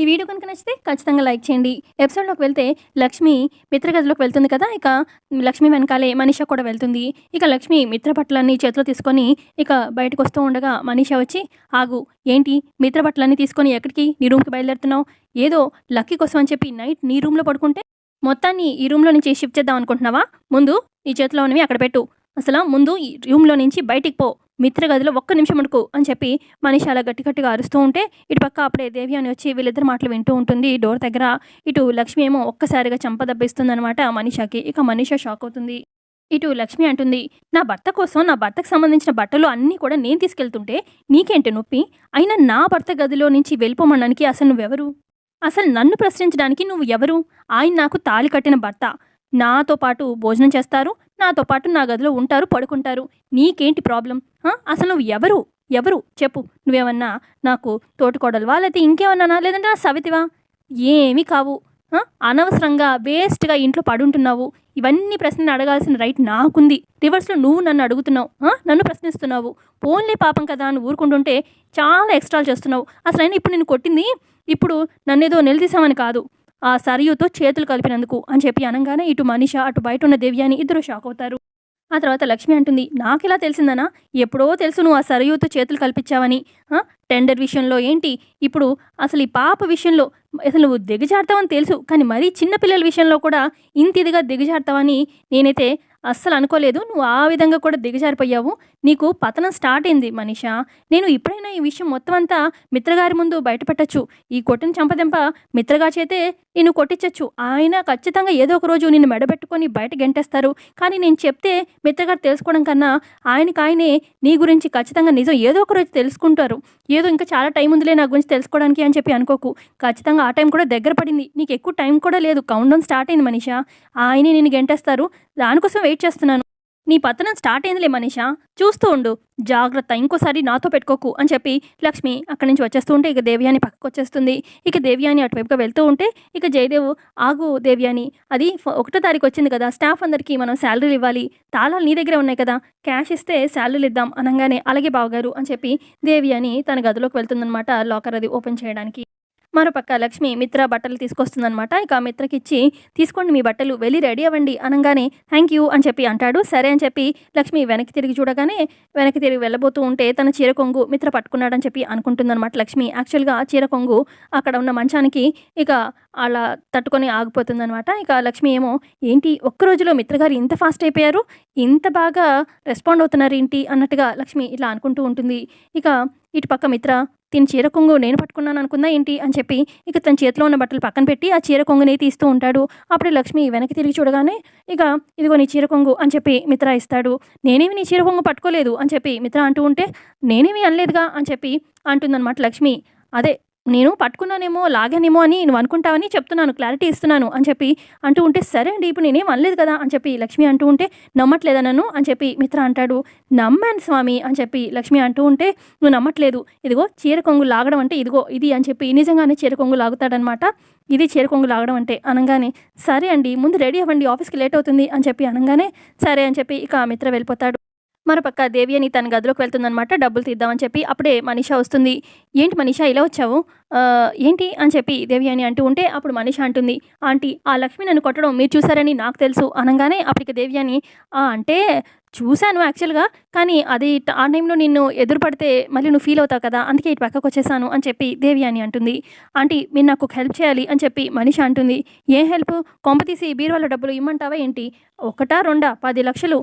ఈ వీడియో కనుక నచ్చితే ఖచ్చితంగా లైక్ చేయండి. ఎపిసోడ్లోకి వెళ్తే లక్ష్మి మిత్ర గదిలోకి వెళ్తుంది కదా ఇక లక్ష్మి వెనకాలే మనీష కూడా వెళ్తుంది. ఇక లక్ష్మి మిత్రపట్లన్నీ చేతిలో తీసుకొని ఇక బయటకు వస్తూ ఉండగా మనీష వచ్చి ఆగు ఏంటి? మిత్రపట్లన్నీ తీసుకొని ఎక్కడికి? నీ రూమ్కి బయలుదేరుతున్నావు? ఏదో లక్కీ కోసం అని చెప్పి నైట్ నీ రూమ్లో పడుకుంటే మొత్తాన్ని ఈ రూమ్లో నుంచి షిఫ్ట్ చేద్దాం అనుకుంటున్నావా? ముందు నీ చేతిలో ఉన్నవి అక్కడ పెట్టు. అసలు ముందు ఈ రూమ్లో నుంచి బయటికి పో. మిత్ర గదిలో ఒక్క నిమిషం అనుకో అని చెప్పి మనిషి అలా గట్టి గట్టిగా అరుస్తూ ఉంటే ఇటు పక్క అప్పుడే దేవి అని వచ్చి వీళ్ళిద్దరు మాటలు వింటూ ఉంటుంది. డోర్ దగ్గర ఇటు లక్ష్మి ఏమో ఒక్కసారిగా చంపదబ్బిస్తుంది అనమాట మనిషాకి. ఇక మనిష షాక్ అవుతుంది. ఇటు లక్ష్మి అంటుంది నా భర్త కోసం నా భర్తకు సంబంధించిన బట్టలు అన్నీ కూడా నేను తీసుకెళ్తుంటే నీకేంటి నొప్పి? అయినా నా భర్త గదిలో నుంచి వెళ్ళిపోమనడానికి అసలు నువ్వెవరు? అసలు నన్ను ప్రశ్నించడానికి నువ్వు ఎవరు? ఆయన నాకు తాళి కట్టిన భర్త. నాతో పాటు భోజనం చేస్తారు నాతో పాటు నా గదిలో ఉంటారు పడుకుంటారు. నీకేంటి ప్రాబ్లం? అసలు నువ్వు ఎవరు? ఎవరు? చెప్పు. నువ్వేమన్నా నాకు తోటికోడలువా? లేకపోతే ఇంకేమన్నా లేదంటే నా సవితివా? ఏమీ కావు. అనవసరంగా వేస్ట్గా ఇంట్లో పడుంటున్నావు. ఇవన్నీ ప్రశ్నలు అడగాల్సిన రైట్ నాకుంది. రివర్స్లో నువ్వు నన్ను అడుగుతున్నావు. నన్ను ప్రశ్నిస్తున్నావు. పోన్లే పాపం కదా అని ఊరుకుంటుంటే చాలా ఎక్స్ట్రాలు చేస్తున్నావు. అసలు అయినా ఇప్పుడు నేను కొట్టింది? ఇప్పుడు నన్నేదో నిలదీసామని కాదు. ఆ సరయుతో చేతులు కలిపినందుకు అని చెప్పి అనగానే ఇటు మనిష అటు బయట ఉన్న దివ్యాని ఇద్దరు షాక్ అవుతారు. ఆ తర్వాత లక్ష్మి అంటుంది నాకు ఇలా తెలిసిందనా ఎప్పుడో తెలుసు నువ్వు ఆ సరయుతో చేతులు కల్పించావని. టెండర్ విషయంలో ఏంటి? ఇప్పుడు అసలు ఈ పాప విషయంలో అసలు నువ్వు దిగజారుతావని తెలుసు కానీ మరీ చిన్నపిల్లల విషయంలో కూడా ఇంత ఇదిగా దిగజారుతావని నేనైతే అస్సలు అనుకోలేదు. నువ్వు ఆ విధంగా కూడా దిగజారిపోయావు. నీకు పతనం స్టార్ట్ అయింది మనిషా. నేను ఇప్పుడైనా ఈ విషయం మొత్తం అంతా మిత్రగారి ముందు బయటపెట్టచ్చు. ఈ కొట్టిన చంపదెంప మిత్రగా చేతే నేను కొట్టించచ్చు. ఆయన ఖచ్చితంగా ఏదో ఒక రోజు నిన్ను మెడబెట్టుకొని బయట గెంటేస్తారు. కానీ నేను చెప్తే మిత్రగారు తెలుసుకోవడం కన్నా ఆయనకి ఆయనే నీ గురించి ఖచ్చితంగా నిజం ఏదో ఒక రోజు తెలుసుకుంటారు. ఏదో ఇంకా చాలా టైం ఉందిలే నా గురించి తెలుసుకోవడానికి అని చెప్పి అనుకోకు. ఖచ్చితంగా ఆ టైం కూడా దగ్గర పడింది. నీకు ఎక్కువ టైం కూడా లేదు. కౌంట్ డౌన్ స్టార్ట్ అయింది మనీషా. ఆయనే నేను గెంటేస్తారు. దానికోసం వెయిట్ చేస్తున్నాను. నీ పతనం స్టార్ట్ అయిందిలే మనీషా. చూస్తూ ఉండు. జాగ్రత్త ఇంకోసారి నాతో పెట్టుకోకు అని చెప్పి లక్ష్మి అక్కడి నుంచి వచ్చేస్తూ ఉంటే ఇక దేవ్యాని పక్కకు వచ్చేస్తుంది. ఇక దేవ్యాని అటువైపుగా వెళ్తూ ఉంటే ఇక జయదేవ్ ఆగు దేవ్యాని అది ఒకటో తారీఖు వచ్చింది కదా స్టాఫ్ అందరికీ మనం శాలరీలు ఇవ్వాలి. తాళాలు నీ దగ్గర ఉన్నాయి కదా క్యాష్ ఇస్తే శాలరీలు ఇద్దాం అనగానే అలాగే బావగారు అని చెప్పి దేవ్యాని తన గదిలోకి వెళ్తుందనమాట లాకర్ అది ఓపెన్ చేయడానికి. మరోపక్క లక్ష్మి మిత్ర బట్టలు తీసుకొస్తుందనమాట ఇక మిత్రకి ఇచ్చి తీసుకోండి మీ బట్టలు వెళ్ళి రెడీ అవ్వండి అనగానే థ్యాంక్ యూ అని చెప్పి అంటాడు. సరే అని చెప్పి లక్ష్మి వెనక్కి తిరిగి చూడగానే వెనక్కి తిరిగి వెళ్ళబోతూ ఉంటే తన చీర కొంగు మిత్ర పట్టుకున్నాడని చెప్పి అనుకుంటుందన్నమాట లక్ష్మి. యాక్చువల్గా చీర కొంగు అక్కడ ఉన్న మంచానికి ఇక అలా తట్టుకొని ఆగిపోతుందనమాట ఇక లక్ష్మి ఏమో ఏంటి ఒక్క రోజులో మిత్రగారు ఇంత ఫాస్ట్ అయిపోయారు? ఇంత బాగా రెస్పాండ్ అవుతున్నారు ఏంటి అన్నట్టుగా లక్ష్మి ఇట్లా అనుకుంటూ ఉంటుంది. ఇక ఇటు పక్క మిత్ర తిని చీర కొంగు నేను పట్టుకున్నాను అనుకుందా ఏంటి అని చెప్పి ఇక తన చేతిలో ఉన్న బట్టలు పక్కన పెట్టి ఆ చీర కొంగుని తీస్తూ ఉంటాడు. అప్పుడు లక్ష్మి వెనక్కి తిరిగి చూడగానే ఇక ఇదిగో నీ చీర కొంగు అని చెప్పి మిత్ర ఇస్తాడు. నేనేమి నీ చీర కొంగు పట్టుకోలేదు అని చెప్పి మిత్ర అంటూ ఉంటే నేనేమి అనలేదుగా అని చెప్పి అంటుందన్నమాట లక్ష్మి. అదే నేను పట్టుకున్నానేమో లాగానేమో అని నువ్వు అనుకుంటావని చెప్తున్నాను క్లారిటీ ఇస్తున్నాను అని చెప్పి అంటూ ఉంటే సరే అండి ఇప్పుడు నేనేం అనలేదు కదా అని చెప్పి లక్ష్మి అంటూ ఉంటే నమ్మట్లేదా నన్ను? అని చెప్పి మిత్ర అంటాడు. నమ్మాను స్వామి అని చెప్పి లక్ష్మి అంటూ ఉంటే నువ్వు నమ్మట్లేదు. ఇదిగో చీర కొంగు లాగడం అంటే ఇదిగో ఇది అని చెప్పి నిజంగానే చీర కొంగు లాగుతాడనమాట. ఇది చీర కొంగు లాగడం అంటే అనగానే సరే అండి ముందు రెడీ అవ్వండి ఆఫీస్కి లేట్ అవుతుంది అని చెప్పి అనగానే సరే అని చెప్పి ఇక మిత్ర వెళ్ళిపోతాడు. మరోపక్క దేవి అని తన గదిలోకి వెళ్తుందనమాట డబ్బులు తీద్దామని చెప్పి అప్పుడే మనీషా వస్తుంది. ఏంటి మనిష ఇలా వచ్చావు? ఏంటి అని చెప్పి దేవి అని అంటూ ఉంటే అప్పుడు మనిషి అంటుంది ఆంటీ ఆ లక్ష్మి నన్ను కొట్టడం మీరు చూసారని నాకు తెలుసు. అనగానే అప్పటికి దేవి అని అంటే చూశాను యాక్చువల్గా కానీ అది ఆ టైంలో నిన్ను ఎదురుపడితే మళ్ళీ నువ్వు ఫీల్ అవుతావు కదా అందుకే ఇటు పక్కకు వచ్చేసాను అని చెప్పి దేవి అని అంటుంది. ఆంటీ మీరు నాకు ఒక హెల్ప్ చేయాలి అని చెప్పి మనిషి అంటుంది. ఏ హెల్ప్? కొంపతీసి బీరువాల డబ్బులు ఇమ్మంటావా ఏంటి? ఒకటా రెండా పది లక్షలు?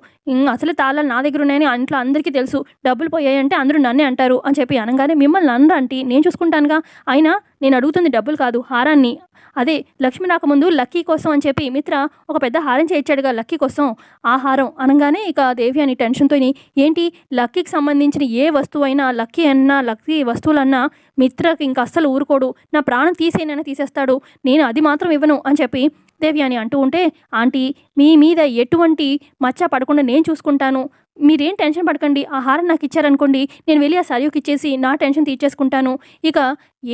అసలు తాళాలు నా దగ్గర ఉన్నాయని ఇంట్లో అందరికీ తెలుసు. డబ్బులు పోయాయంటే అందరూ నన్నే అంటారు అని చెప్పి అనగానే మిమ్మల్ని అనరా ఆంటీ నేను చూసుకుంటానుగా. అయినా నేను అడుగుతుంది డబ్బులు కాదు హారాన్ని. అదే లక్ష్మి రాకముందు లక్కీ కోసం అని చెప్పి మిత్ర ఒక పెద్ద హారం చేయించాడుగా లక్కీ కోసం. ఆ హారం అనగానే ఇక దేవి అని టెన్షన్తో ఏంటి? లక్కీకి సంబంధించిన ఏ వస్తువు అయినా లక్కీ అన్నా లక్కీ వస్తువులన్నా మిత్రకి ఇంకా అస్సలు ఊరుకోడు. నా ప్రాణం తీసేనని తీసేస్తాడు. నేను అది మాత్రం ఇవ్వను అని చెప్పి దేవి అని అంటూ ఉంటే ఆంటీ మీ మీద ఎటువంటి మచ్చ పడకుండా నేను చూసుకుంటాను. మీరేం టెన్షన్ పడకండి ఆ హారం నాకు ఇచ్చారనుకోండి నేను వెళ్ళి ఆ సరియోకి ఇచ్చేసి నా టెన్షన్ తీర్చేసుకుంటాను. ఇక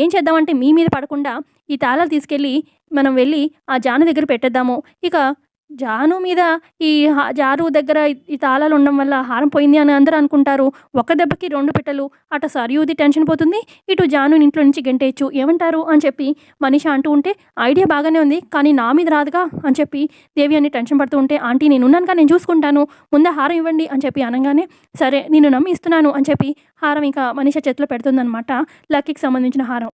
ఏం చేద్దామంటే మీ మీద పడకుండా ఈ తాళాలు తీసుకెళ్ళి మనం వెళ్ళి ఆ జాను దగ్గర పెట్టేద్దాము. ఇక జాను మీద ఈ జారు దగ్గర ఈ తాళాలు ఉండడం వల్ల హారం పోయింది అని అందరూ అనుకుంటారు. ఒక దెబ్బకి రెండు పిట్టలు. అటు సరియుది టెన్షన్ పోతుంది. ఇటు జానుని ఇంట్లో నుంచి గెంటేయచ్చు ఏమంటారు అని చెప్పి మనిష అంటూ ఉంటే, ఐడియా బాగానే ఉంది. కానీ నా మీద రాదుగా అని చెప్పి దేవి అని టెన్షన్ పడుతూ ఉంటే, ఆంటీ నేనున్నానుగా నేను చూసుకుంటాను. ముందు హారం ఇవ్వండి అని చెప్పి అనగానే సరే నేను నమ్మి ఇస్తున్నాను అని చెప్పి హారం ఇంకా మనిష చేతిలో పెడుతుందనమాట. లక్కీకి సంబంధించిన హారం.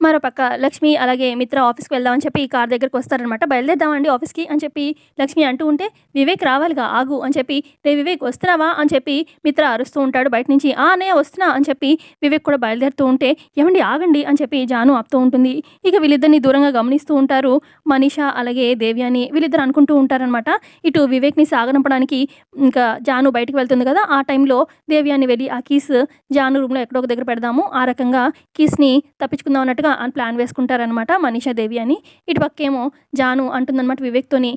మరోపక్క లక్ష్మి అలాగే మిత్ర ఆఫీస్‌కి వెళ్దామని చెప్పి కార్ దగ్గరికి వస్తారనమాట. బయలుదేరదామండి ఆఫీస్‌కి అని చెప్పి లక్ష్మి అంటూ ఉంటే, వివేక్ రావాలిగా ఆగు అని చెప్పి, రేయ్ వివేక్ వస్తున్నావా అని చెప్పి మిత్ర అరుస్తూ ఉంటాడు బయట నుంచి. ఆ అనే వస్తున్నా అని చెప్పి వివేక్ కూడా బయలుదేరుతూ ఉంటే, ఏమండి ఆగండి అని చెప్పి జాను ఆపుతూ ఉంటుంది. ఇక వీళ్ళిద్దరిని దూరంగా గమనిస్తూ ఉంటారు మనీష అలాగే దేవయాని. వీళ్ళిద్దరు అనుకుంటూ ఉంటారనమాట. ఇటు వివేక్‌ని సాగనంపడానికి ఇంకా జాను బయటకు వెళ్తుంది కదా! ఆ టైంలో దేవయాని వెళ్ళి ఆ కీస్ జాను రూమ్‌లో ఎక్కడో ఒక దగ్గర పెడదాము. ఆ రకంగా కీస్‌ని తప్పించుకుందాం అన్నట్టుగా అని ప్లాన్ వేసుకుంటారనమాట మనీష అని ఇటు పక్కేమో జాను అంటుందనమాట వివేక్‌తోని,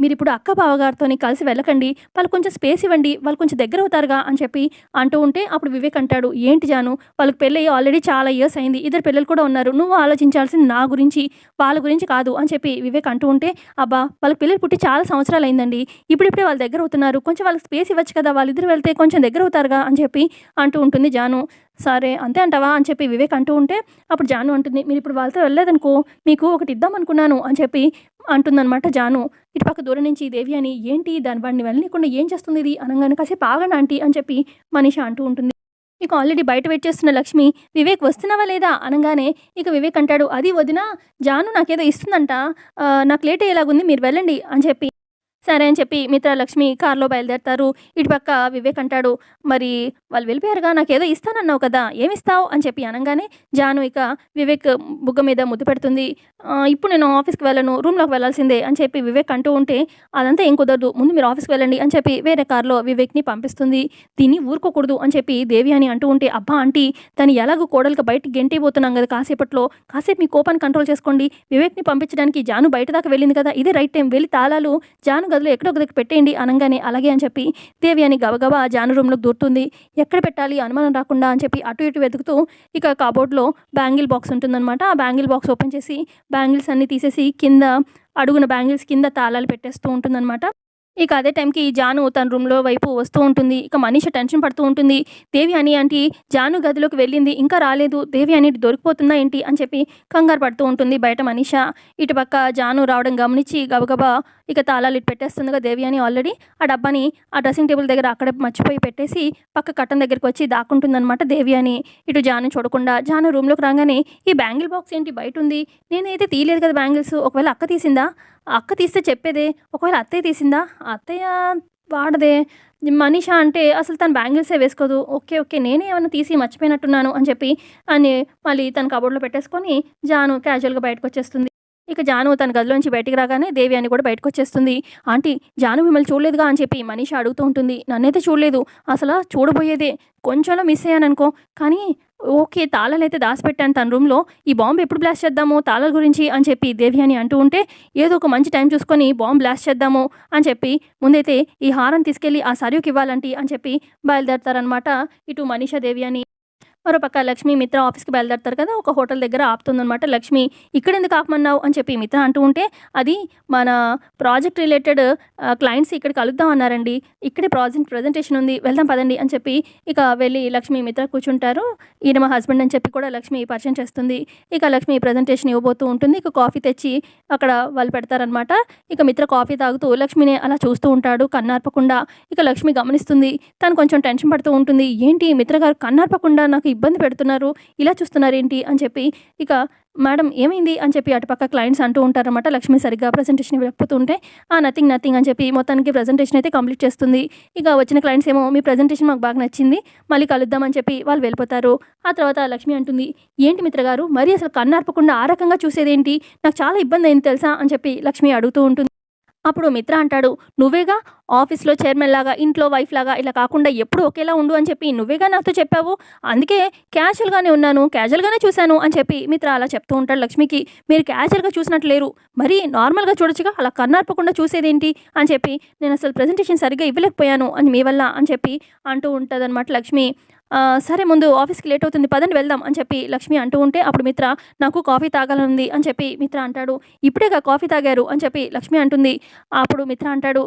మీరు ఇప్పుడు అక్క బావగారితోని కలిసి వెళ్ళకండి. వాళ్ళు కొంచెం స్పేస్ ఇవ్వండి. వాళ్ళు కొంచెం దగ్గర అవుతారుగా అని చెప్పి అంటూ ఉంటే, అప్పుడు వివేక్ అంటాడు, ఏంటి జాను వాళ్ళకి పెళ్ళయ్యి ఆల్రెడీ చాలా ఇయర్స్ అయింది. ఇద్దరు పిల్లలు కూడా ఉన్నారు. నువ్వు ఆలోచించాల్సింది నా గురించి, వాళ్ళ గురించి కాదు అని చెప్పి వివేక్ అంటూ ఉంటే, అబ్బా! వాళ్ళకి పిల్లలు పుట్టి చాలా సంవత్సరాలు అయిందండి. ఇప్పుడిప్పుడే వాళ్ళ దగ్గర అవుతున్నారు. కొంచెం వాళ్ళకి స్పేస్ ఇవ్వచ్చు కదా! వాళ్ళిద్దరు వెళ్తే కొంచెం దగ్గర అవుతారుగా అని చెప్పి అంటూ ఉంటుంది జాను. సరే అంతే అంటావా అని చెప్పి వివేక్ అంటూ ఉంటే, అప్పుడు జాను అంటుంది, మీరు ఇప్పుడు వాళ్ళతో వెళ్ళలేదనుకో మీకు ఒకటి ఇద్దాం అనుకున్నాను అని చెప్పి అంటుందనమాట జాను. ఇటు పక్క దూరం నుంచి దేవి అని ఏంటి దాని వాడిని వెళ్ళనీయకుండా ఏం చేస్తుంది ఇది అనగానే కాసేపు ఆగండి ఆంటీ అని చెప్పి మనిష అంటూ ఉంటుంది. ఇక ఆల్రెడీ బయట వెయిట్ చేస్తున్న లక్ష్మి, వివేక్ వస్తున్నావా లేదా అనగానే ఇక వివేక్ అంటాడు, అది వదినా జాను నాకేదో ఇస్తుందంట. నాకు లేట్ అయ్యేలాగుంది మీరు వెళ్ళండి అని చెప్పి సరే అని చెప్పి మిత్ర లక్ష్మి కార్‌లో బయలుదేరతారు. ఇటుపక్క వివేక్ అంటాడు, మరి వాళ్ళు వెళ్ళిపోయారుగా నాకేదో ఇస్తానన్నావు కదా! ఏమిస్తావు అని చెప్పి అనగానే జాను ఇక వివేక్ బుగ్గ మీద ముద్దు పెడుతుంది. ఇప్పుడు నేను ఆఫీస్‌కి వెళ్ళను. రూమ్‌లోకి వెళ్ళాల్సిందే అని చెప్పి వివేక్ అంటూ ఉంటే, అదంతా ఏం కుదరదు. ముందు మీరు ఆఫీస్‌కి వెళ్ళండి అని చెప్పి వేరే కార్‌లో వివేక్‌ని పంపిస్తుంది. దీన్ని ఊరుకోకూడదు అని చెప్పి దేవి అని అంటూ ఉంటే, అబ్బా ఆంటీ తను ఎలాగో కోడలికి బయటికి గెంటేయబోతున్నాం కదా కాసేపట్లో. కాసేపు మీ కోపాన్ని కంట్రోల్ చేసుకోండి. వివేక్‌ని పంపించడానికి జాను బయట దాకా వెళ్ళింది కదా! ఇదే రైట్ టైం. వెళ్ళి తాళాలు జాను గదులు ఎక్కడో ఒక దగ్గర పెట్టేయండి అనగానే అలాగే అని చెప్పి దేవి అని గబగబా జాను రూమ్‌లోకి దూరుతుంది. ఎక్కడ పెట్టాలి అనుమానం రాకుండా అని చెప్పి అటు ఇటు వెతుకుతూ ఇక కబోర్డ్‌లో బ్యాంగిల్ బాక్స్ ఉంటుందనమాట. ఆ బ్యాంగిల్ బాక్స్ ఓపెన్ చేసి బ్యాంగిల్స్ అన్నీ తీసేసి కింద అడుగున బ్యాంగిల్స్ కింద తాళాలు పెట్టేస్తూ ఉంటుందన్నమాట ఇక అదే టైంకి జాను తన రూమ్‌లో వైపు వస్తూ ఉంటుంది. ఇక మనీష టెన్షన్ పడుతూ ఉంటుంది. దేవి అని ఆంటీ జాను గదిలోకి వెళ్ళింది. ఇంకా రాలేదు. దేవి అని దొరికిపోతుందా ఏంటి అని చెప్పి కంగారు పడుతూ ఉంటుంది బయట మనీష. ఇటు పక్క జాను రావడం గమనించి గబగబా ఇక తాళాలు ఇటు పెట్టేస్తుందిగా అని ఆల్రెడీ. ఆ డబ్బాని ఆ డ్రెస్సింగ్ టేబుల్ దగ్గర అక్కడ మర్చిపోయి పెట్టేసి పక్క కట్టం దగ్గరికి వచ్చి దాక్కుంటుందనమాట అని ఇటు జాను చూడకుండా జాను రూమ్‌లోకి రాగానే, ఈ బ్యాంగిల్ బాక్స్ ఏంటి బయట ఉంది నేనైతే తీయలేదు కదా బ్యాంగిల్స్. ఒకవేళ అక్క తీసిందా? అక్క తీస్తే చెప్పేదే. ఒకవేళ అత్తయ్య తీసిందా? అత్తయ్య వాడదే. మనీష అంటే అసలు తను బ్యాంగిల్సే వేసుకోదు. ఓకే. ఓకే. నేనే ఏమన్నా తీసి మర్చిపోయినట్టున్నాను అని చెప్పి అని మళ్ళీ తన కబోర్డ్‌లో పెట్టేసుకొని జాను క్యాజువల్‌గా బయటకు వచ్చేస్తుంది ఇక జాను తన గదిలోంచి బయటికి రాగానే దేవయాని కూడా బయటకొచ్చేస్తుంది. ఆంటీ జాను మిమ్మల్ని చూడలేదుగా అని చెప్పి మనీష అడుగుతూ ఉంటుంది. నన్నైతే చూడలేదు. అసలు చూడబోయేదే. కొంచెంలో మిస్ అయ్యాను అనుకో కానీ ఓకే. తాళాలు అయితే దాచిపెట్టాను తన రూమ్‌లో. ఈ బాంబు ఎప్పుడు బ్లాస్ట్ చేద్దాము తాళాల గురించి అని చెప్పి దేవయాని అంటూ ఉంటే, ఏదో ఒక మంచి టైం చూసుకొని బాంబు బ్లాస్ట్ చేద్దాము అని చెప్పి ముందైతే ఈ హారం తీసుకెళ్ళి ఆ సరయుకి ఇవ్వాలంటీ అని చెప్పి బయలుదేరతారనమాట. ఇటు మనీషా దేవి అని మరోపక్క లక్ష్మి మిత్ర ఆఫీస్‌కి బయలుదేరతారు కదా! ఒక హోటల్ దగ్గర ఆపుతుందనమాట లక్ష్మి. ఇక్కడ ఎందుకు ఆపమన్నావు అని చెప్పి మిత్ర అంటూ ఉంటే, అది మన ప్రాజెక్ట్ రిలేటెడ్ క్లయింట్స్ ఇక్కడ కలుద్దాం అన్నారండి. ఇక్కడే ప్రాజెక్ట్ ప్రెజెంటేషన్ ఉంది. వెళ్దాం పదండి అని చెప్పి ఇక వెళ్ళి లక్ష్మి మిత్ర కూర్చుంటారు. ఈయన మా హస్బెండ్ అని చెప్పి కూడా లక్ష్మి పరిచయం చేస్తుంది. ఇక లక్ష్మి ప్రెజెంటేషన్ ఇవ్వబోతూ ఉంటుంది. ఇక కాఫీ తెచ్చి అక్కడ వాళ్ళు పెడతారనమాట. ఇక మిత్ర కాఫీ తాగుతూ లక్ష్మిని అలా చూస్తూ ఉంటాడు కన్నార్పకుండా. ఇక లక్ష్మి గమనిస్తుంది. తను కొంచెం టెన్షన్ పడుతూ ఉంటుంది. ఏంటి మిత్ర గారు కన్నార్పకుండా నాకు ఇబ్బంది పెడుతున్నారు. ఇలా చూస్తున్నారేంటి అని చెప్పి ఇక మేడం ఏమైంది అని చెప్పి అటుపక్క క్లయింట్స్ అంటూ ఉంటారనమాట. లక్ష్మి సరిగ్గా ప్రజెంటేషన్ ఇవ్వకపోతూ ఆ! నథింగ్ నథింగ్ అని చెప్పి మొత్తానికి ప్రెజెంటేషన్ అయితే కంప్లీట్ చేస్తుంది. ఇక వచ్చిన క్లయింట్స్ ఏమో మీ ప్రెజెంటేషన్ మాకు బాగా నచ్చింది. మళ్ళీ కలుద్దాం అని చెప్పి వాళ్ళు వెళ్ళిపోతారు. ఆ తర్వాత లక్ష్మి అంటుంది, ఏంటి మిత్ర గారు మరీ అసలు కన్నార్పకుండా ఆ రకంగా చూసేదేంటి? నాకు చాలా ఇబ్బంది అయింది తెలుసా అని చెప్పి లక్ష్మి అడుగుతూ ఉంటుంది. అప్పుడు మిత్ర అంటాడు, నువ్వేగా ఆఫీస్‌లో చైర్మన్ లాగా ఇంట్లో వైఫ్ లాగా ఇలా కాకుండా ఎప్పుడు ఒకేలా ఉండు అని చెప్పి నువ్వేగా నాతో చెప్పావు. అందుకే క్యాజువల్‌గానే ఉన్నాను. క్యాజువల్‌గానే చూశాను అని చెప్పి మిత్ర అలా చెప్తూ ఉంటాడు లక్ష్మికి. మీరు క్యాజువల్‌గా చూసినట్టు లేరు. మరీ నార్మల్‌గా చూడొచ్చుగా అలా కన్నార్పకుండా చూసేదేంటి అని చెప్పి నేను అసలు ప్రెజెంటేషన్ సరిగ్గా ఇవ్వలేకపోయాను అని మీ వల్ల అని చెప్పి అంటూ ఉంటదనమాట లక్ష్మి. సరే ముందు ఆఫీస్కి లేట్ అవుతుంది పదండి వెళ్దాం అని చెప్పి లక్ష్మి అంటూ ఉంటే అప్పుడు మిత్ర నాకు కాఫీ తాగాలనుంది అని చెప్పి మిత్ర అంటాడు. ఇప్పుడేగా కాఫీ తాగారు అని చెప్పి లక్ష్మి అంటుంది. అప్పుడు మిత్ర అంటాడు.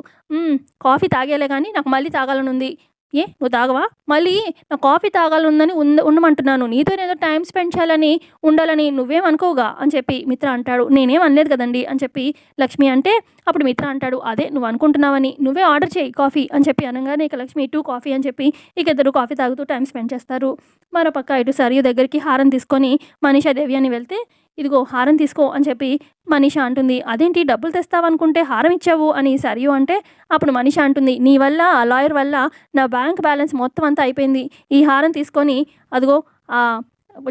కాఫీ తాగేలే కానీ నాకు మళ్ళీ తాగాలనుంది. ఏ నువ్వు తాగవా? మళ్ళీ నా కాఫీ తాగాలనుందని ఉంద ఉండమంటున్నాను. నీతో ఏదో టైం స్పెండ్ చేయాలని ఉండాలని నువ్వేం అనుకోగా అని చెప్పి మిత్ర అంటాడు. నేనేం అనలేదు కదండి? అని చెప్పి లక్ష్మి అంటే అప్పుడు మిత్ర అంటాడు అదే నువ్వు అనుకుంటున్నావని. నువ్వే ఆర్డర్ చేయి కాఫీ అని చెప్పి అనగానే ఇక లక్ష్మి టూ కాఫీ అని చెప్పి ఇక ఇద్దరు కాఫీ తాగుతూ టైం స్పెండ్ చేస్తారు. మరో పక్క ఇటు సరియు దగ్గరికి హారం తీసుకొని మనీషా దేవి అని వెళ్తే ఇదిగో హారం తీసుకో అని చెప్పి మనీషా అంటుంది. అదేంటి? డబ్బులు తెస్తావనుకుంటే హారం ఇచ్చావు? అని సరియు అంటే అప్పుడు మనీషా అంటుంది నీ వల్ల ఆ లాయర్ వల్ల నా బ్యాంక్ బ్యాలెన్స్ మొత్తం అంతా అయిపోయింది. ఈ హారం తీసుకొని అదిగో ఆ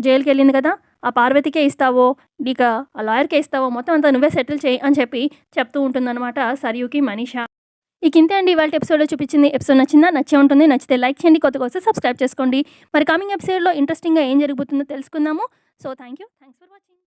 జైలుకి వెళ్ళింది కదా ఆ పార్వతికే ఇస్తావో ఇక ఆ లాయర్కే ఇస్తావో మొత్తం అంతా నువ్వే సెటిల్ చేయి అని చెప్పి చెప్తూ ఉంటుందన్నమాట సరియుకి మనీషా. ఇక ఇంతే అండి ఇవాళ ఎపిసోడ్లో చూపించింది. ఎపిసోడ్ నచ్చిందా? నచ్చే ఉంటుంది. నచ్చితే లైక్ చేయండి. కొత్త కోసం సబ్స్క్రైబ్ చేసుకోండి. మరి కమింగ్ ఎపిసోడ్లో ఇంట్రెస్టింగ్గా ఏం జరుగుతుందో తెలుసుకుందాము. So thank you. Thanks for watching.